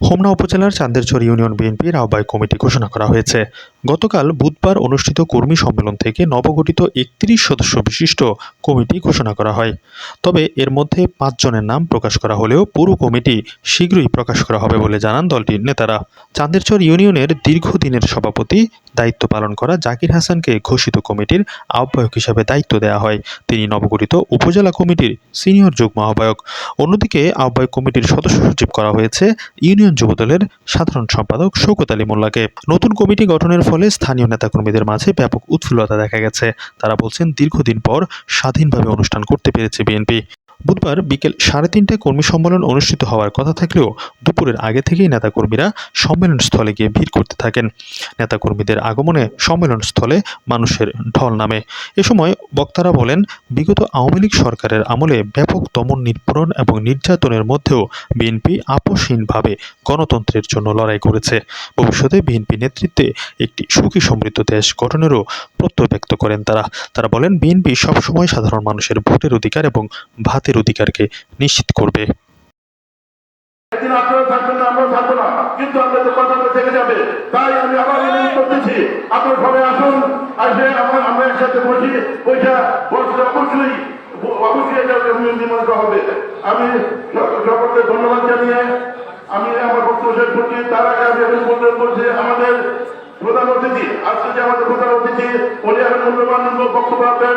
হোমনা উপজেলার চান্দেরছড়ি ইউনিয়ন বিএনপির আহ্বায়ক কমিটি ঘোষণা করা হয়েছে। গতকাল বুধবার অনুষ্ঠিত কর্মী সম্মেলন থেকে নবগঠিত একত্রিশ সদস্য বিশিষ্ট কমিটি ঘোষণা করা হয়। তবে এর মধ্যে পাঁচজনের নাম প্রকাশ করা হলেও পুরো কমিটি শীঘ্রই প্রকাশ করা হবে বলে জানান দলটির নেতারা। চান্দেরচর ইউনিয়নের দীর্ঘদিনের সভাপতি দায়িত্ব পালন করা জাকির হাসানকে ঘোষিত কমিটির আহ্বায়ক হিসাবে দায়িত্ব দেওয়া হয়। তিনি নবগঠিত উপজেলা কমিটির সিনিয়র যুগ্ম আহ্বায়ক। অন্যদিকে আহ্বায়ক কমিটির সদস্য সচিব করা হয়েছে ইউনিয়ন যুবদলের সাধারণ সম্পাদক শৌকত আলী মোল্লাকে। নতুন কমিটি গঠনের ফলে স্থানীয় নেতাকর্মীদের মাঝে ব্যাপক উৎফুল্লতা দেখা গেছে। তারা বলছেন, দীর্ঘদিন পর স্বাধীনভাবে অনুষ্ঠান করতে পেরেছে বিএনপি। বুধবার বিকেল সাড়ে তিনটায় কর্মী সম্মেলন অনুষ্ঠিত হওয়ার কথা থাকলেও দুপুরের আগে থেকেই নেতাকর্মীরা সম্মেলন স্থলে গিয়ে ভিড় করতে থাকেন। নেতাকর্মীদের আগমনে সম্মেলন স্থলে মানুষের ঢল নামে। এ সময় বক্তারা বলেন, বিগত আওয়ামী লীগ সরকারের আমলে ব্যাপক দমন নিপীড়ন এবং নির্যাতনের মধ্যেও বিএনপি আপোষহীনভাবে গণতন্ত্রের জন্য লড়াই করেছে। ভবিষ্যতে বিএনপি নেতৃত্বে একটি সুখী সমৃদ্ধ দেশ গঠনেরও প্রত্যয় ব্যক্ত করেন তারা। তারা বলেন, বিএনপি সবসময় সাধারণ মানুষের ভোটের অধিকার এবং ভাতের অধিকারকে নিশ্চিত করবে। থেকে যাবে। তাই আমি সবাই আসুন আমরা হবে। আমি সকলকে ধন্যবাদ জানিয়ে আমি আমার বক্তব্য শেষ করছি। তার আগে আমি এখন বলতে আমাদের প্রধান অতিথি, আজকে যে আমাদের প্রধান অতিথি, উনি এখন মূল্যবান বক্তব্য রাখবেন।